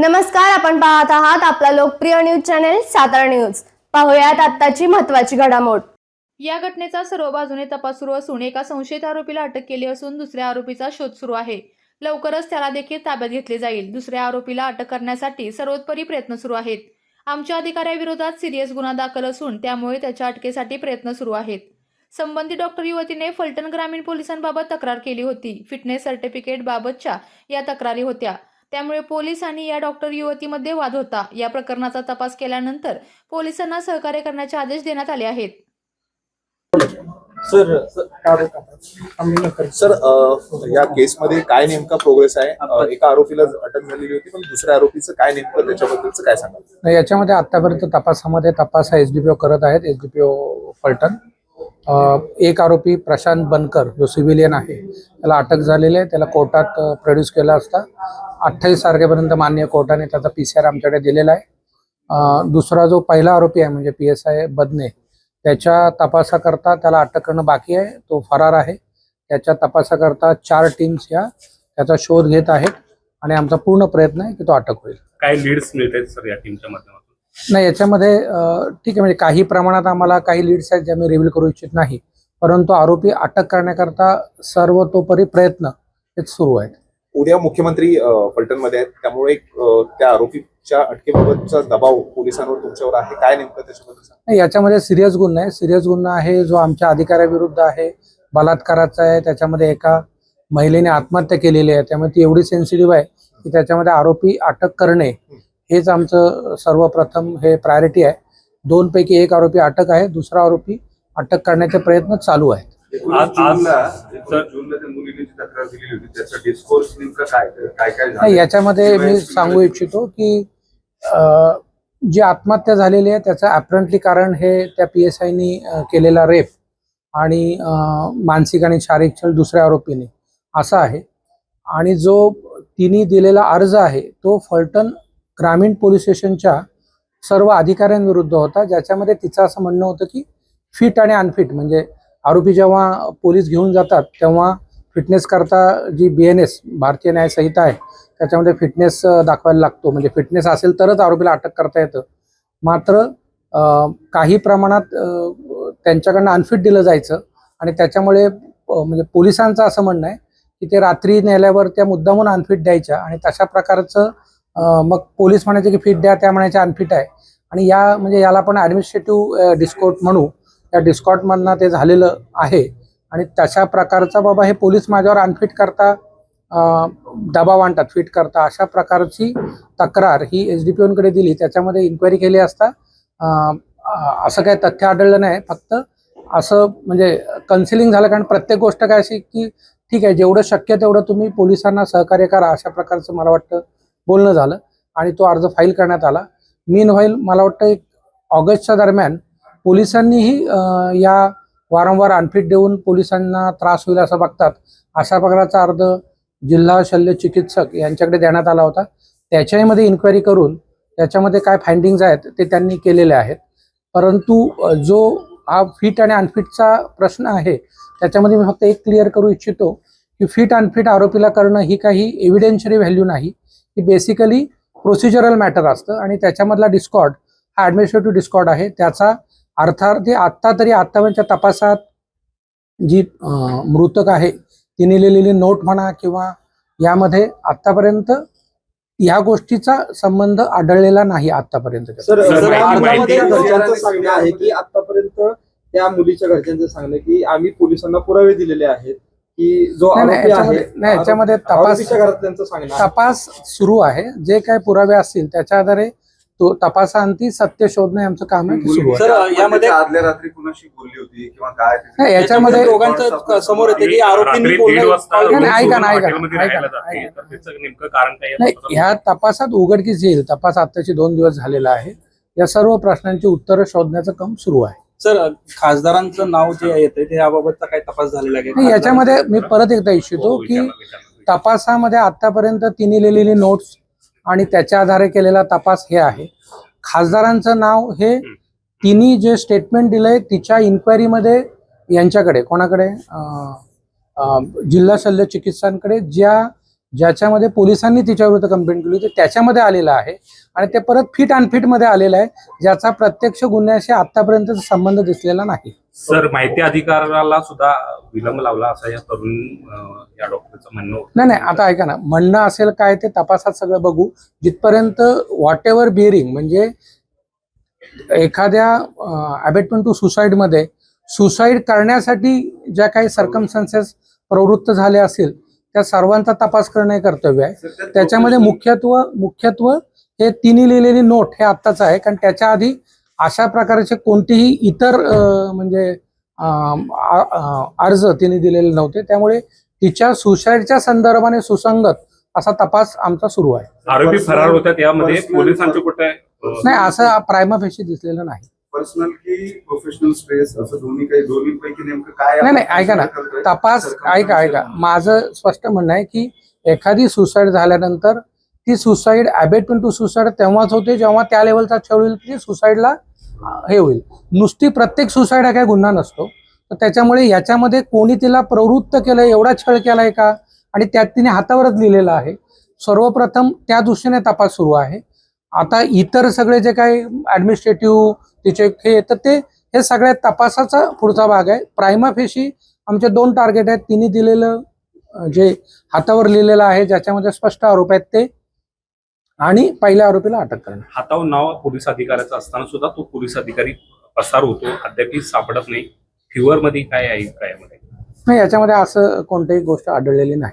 नमस्कार आपण पाहत आहात आपला लोकप्रिय न्यूज चॅनेल सातारा न्यूज. पाहुयात आत्ताची महत्वाची घडामोड. या घटनेचा सर्व बाजूने तपास सुरू असून एका संशयित आरोपीला अटक केली असून दुसऱ्या आरोपीचा शोध सुरू आहे. लवकरच त्याला देखील ताब्यात घेतले जाईल. दुसऱ्या आरोपीला अटक करण्यासाठी सर्वोत्परी प्रयत्न सुरू आहेत. आमच्या अधिकाऱ्याविरोधात सिरियस गुन्हा दाखल असून त्यामुळे त्याच्या अटकेसाठी प्रयत्न सुरू आहेत. संबंधित डॉक्टर युवतीने फलटण ग्रामीण पोलिसांबाबत तक्रार केली होती. फिटनेस सर्टिफिकेट बाबतच्या या तक्रारी होत्या. त्यामुळे पोलीस आणि या डॉक्टर युवतीमध्ये वाद होता. या प्रकरणाचा तपास केल्यानंतर पोलिसांना सहकार्य करण्याचे आदेश देण्यात आले आहेत. सर सर या केसमध्ये काय नेमका प्रोग्रेस आहे? एका आरोपीला अटक झालेली होती पण दुसऱ्या आरोपीचं काय नेमकं त्याच्याबद्दलचं काय सांगाल? नाही, याच्यामध्ये आतापर्यंत तपासामध्ये तपास हा एसडीपीओ करत आहेत. एसडीपीओ फलटण अ, एक आरोपी प्रशांत बनकर जो सिव्हिलियन आहे त्याला अटक झालेली आहे. त्याला कोर्टात प्रोड्यूस केला असता. अठ्ठावीस तारखेपर्यंत मान्य कोर्टाने त्याचा पी सी आर आमच्याकडे दिलेला आहे. दुसरा जो पहिला आरोपी आहे म्हणजे पी एस आय बदने त्याच्या तपासाकरता त्याला अटक करणं बाकी आहे. तो फरार आहे. त्याच्या तपासाकरता चार टीम्स या त्याचा शोध घेत आहेत. आणि आमचा पूर्ण प्रयत्न आहे की तो अटक होईल. काय लीड्स मिळत आहेत सर या टीमच्या माध्यमातून? नाही याच्यामध्ये ठीक आहे म्हणजे काही प्रमाणात आम्हाला काही लीड्स आहेत ज्या मी रिव्हील करू इच्छित नाही. परंतु आरोपी अटक करण्याकरता सर्वतोपरी प्रयत्न हे सुरू आहेत. उद्या मुख्यमंत्री फलटणमध्ये आहेत. त्यामुळे त्या आरोपीच्या अटकेबाबतचा दबाव पोलिसांवर तुमच्यावर आहे? काय नेमकं त्याच्याबद्दल. नाही याच्यामध्ये सिरियस गुन्हा आहे सिरियस गुन्हा आहे जो आमच्या अधिकाऱ्याविरुद्ध आहे बलात्काराचा आहे. त्याच्यामध्ये एका महिलेने आत्महत्या केलेली आहे. त्यामुळे ती एवढी सेन्सिटिव्ह आहे की त्याच्यामध्ये आरोपी अटक करणे हेच आमचं सर्वप्रथम हे प्रायोरिटी आहे. दोन पैकी एक आरोपी अटक आहे दुसरा आरोपी अटक करण्याचे प्रयत्न चालू आहेत. नाही याच्यामध्ये मी सांगू इच्छितो की जी आत्महत्या झालेली आहे त्याचं ॲपरंटली कारण हे त्या पी एस आयनी केलेला रेप आणि मानसिक आणि शारीरिक छळ दुसऱ्या आरोपीने. असा आहे. आणि जो तिने दिलेला अर्ज आहे तो फलटण ग्रामीण पोलीस स्टेशनच्या सर्व अधिकाऱ्यांविरुद्ध होता. ज्याच्यामध्ये तिचं असं म्हणणं होतं की फिट आणि अनफिट म्हणजे आरोपी जेव्हा पोलीस घेऊन जातात तेव्हा फिटनेस करता जी बी एन एस भारतीय न्याय संहिता आहे त्याच्यामध्ये फिटनेस दाखवायला लागतो. म्हणजे फिटनेस असेल तरच आरोपीला अटक करता येतं. मात्र काही प्रमाणात त्यांच्याकडनं अनफिट दिलं जायचं आणि त्याच्यामुळे म्हणजे पोलिसांचं असं म्हणणं आहे की ते रात्री नेल्यावर त्या मुद्दामून अनफिट द्यायच्या आणि तशा प्रकारचं मग पोलीस म्हणायचे की फिट द्या त्या म्हणायच्या अनफिट आहे. आणि या म्हणजे याला आपण ॲडमिनिस्ट्रेटिव्ह डिस्कोट म्हणू. त्या डिस्कॉटमधनं ते झालेलं आहे. आणि तशा प्रकारचा बाबा हे पोलीस माझ्यावर अनफिट करता दबाव आणतात फिट करता. अशा प्रकारची तक्रार ही एस डी पी ओनकडे दिली. त्याच्यामध्ये इन्क्वायरी केली असता असं काही तथ्य आढळलं नाही. फक्त असं म्हणजे कन्सिलिंग झालं. कारण प्रत्येक गोष्ट काय अशी की ठीक आहे जेवढं शक्य तेवढं तुम्ही पोलिसांना सहकार्य करा. अशा प्रकारचं मला वाटतं बोलणं झालं आणि तो अर्ज फाईल करण्यात आला. मीन व्हाईल मला वाटतं एक ऑगस्टच्या दरम्यान पोलिसांनीही या वारंवार अनफिट देऊन पोलिसांना त्रास होईल असं बघतात. अशा प्रकारचा अर्ज जिल्हा शल्य चिकित्सक यांच्याकडे देण्यात आला होता. त्याच्यामध्ये इन्क्वायरी करून त्याच्यामध्ये काय फाइंडिंग्ज आहेत ते त्यांनी केलेले आहेत. परंतु जो हा फिट आणि अनफिटचा प्रश्न आहे त्याच्यामध्ये मी फक्त एक क्लिअर करू इच्छितो की फिट अनफिट आरोपीला करणं ही काही एव्हिडेन्शरी व्हॅल्यू नाही. ही बेसिकली प्रोसिजरल मॅटर असतं आणि त्याच्यामधला डिस्कॉर्ड हा ॲडमिनिस्ट्रेटिव्ह डिस्कॉर्ड आहे. त्याचा अर्थार्थी आत्ता तरी आत्तापर्यंतच्या तपासात जी मृतक आहे तिने लिहिलेली नोट म्हणा किंवा यामध्ये आत्तापर्यंत या गोष्टीचा संबंध आढळलेला नाही आतापर्यंत सर सांगणं आहे की आतापर्यंत त्या मुलीच्या घरच्यांचं सांगणं की आम्ही पोलिसांना पुरावे दिलेले आहेत. की जो नाही, नाही, आरोपी आहे याच्यामध्ये- नाही, याच्यामध्ये आरोप- तपास- आरोपीच्या घरातल्यांचं सांगणं आहे. तपास सुरू आहे जे काय पुरावे असतील त्याच्या आधारे तो तपासांती सत्य शोधणे आमचं काम आहे ते सुरू आहे सर यामध्ये- आदल्या रात्री कुणाशी बोलली होती किंवा काय नाही, याच्यामध्ये दोघांचं समोर येते की आरोपींनी रात्री बोलणं- दीड वाजता नाही, नाही, सोडून ऐका ना, ऐका ना, हॉटेलमध्ये ऐका राहायला ना, जाते. ऐका तर त्याचं नेमकं कारण काय नाही आहे? ह्या तपासात उघडकीस येईल तपास आताची दोन दिवस झालेला आहे या सर्व प्रश्नांची उत्तरं शोधण्याचं काम सुरू आहे सर खासदारांचं नाव जे येते ते याबाबतचा काही तपास झालेला आहे नाही, याच्यामध्ये मी परत एकदा इच्छितो हो, की विचारलं, विचारलं. तपासामध्ये आतापर्यंत तिने लिहिलेली नोट्स आणि त्याच्या आधारे केलेला तपास हे आहे. खासदारांचं नाव हे तिने जे स्टेटमेंट दिलंय तिच्या इन्क्वायरीमध्ये यांच्याकडे कोणाकडे? अं, अं, जिल्हा शल्य चिकित्सांकडे ज्या ज्याच्यामध्ये पोलिसांनी तिच्याविरुद्ध कंप्लेंट केली होती त्याच्यामध्ये आलेलं आहे. आणि ते परत फिट अनफिटमध्ये आलेलं आहे ज्याचा प्रत्यक्ष गुन्ह्याशी आतापर्यंत संबंध दिसलेला नाही. सर माहिती अधिकाराला सुद्धा विलंब लावला असं या तरुण या डॉक्टरचं म्हणणं नाही नाही आता ऐका ना म्हणणं असेल काय ते तपासात सगळं बघू. जिथपर्यंत व्हॉट एव्हर बिअरिंग म्हणजे एखाद्या अबेटमेंट टू सुसाईडमध्ये सुसाईड करण्यासाठी ज्या काही सर्कमस्टान्सेस प्रवृत्त झाले असेल त्या सर्वांचा तपास करणं हे कर्तव्य आहे. त्याच्यामध्ये मुख्यत्व मुख्यत्व हे तिन्ही लिहिलेली नोट हे आत्ताच आहे. कारण त्याच्या आधी अशा प्रकारचे कोणतेही इतर म्हणजे अर्ज तिने दिलेले नव्हते. त्यामुळे तिच्या सुसाईडच्या संदर्भाने सुसंगत असा तपास आमचा सुरू आहे. आरोपी फरार होतात यामध्ये पोलिसांचे कुठे नाही असं प्रायमाफेशी दिसलेलं नाही. पर्सनल की प्रोफेशनल स्ट्रेस असं दोन्ही काही दोन्हीपैकी नेमकं काय नाही, नाही, ऐका ना. तपास ऐका ऐका. माझं स्पष्ट म्हणणं आहे की एखादी सुसाईड झाल्यानंतर ती सुसाईड ॲबेटमेंट टू सुसाईड तेव्हाच होते जेव्हा त्या लेवलचा छळ होईल की सुसाईडला हे होईल. नुसती प्रत्येक सुसाईड हा काही गुन्हा नसतो. तर त्याच्यामुळे याच्यामध्ये कोणी तिला प्रवृत्त केलं एवढा छळ केलाय का? आणि त्यात तिने हातावरच लिहिलेलं आहे. सर्वप्रथम त्या दृष्टीने तपास सुरू आहे. आता इतर सगळे जे काही ऍडमिनिस्ट्रेटिव्ह तिचे हे तर ते हे सगळ्या तपासाचा पुढचा भाग आहे. प्रायमा फेशी आमचे दोन टार्गेट आहेत. तिने दिलेलं जे हातावर लिहिलेलं आहे ज्याच्यामध्ये स्पष्ट आरोप आहेत ते. आणि पहिल्या आरोपीला अटक करणं हातावर नाव पोलीस अधिकाऱ्याचं असताना सुद्धा तो पोलीस अधिकारी पसार होतो. अद्याप सापडत नाही. फिवर मध्ये काय आहे? काय नाही याच्यामध्ये असं कोणतीही गोष्ट आढळलेली नाही.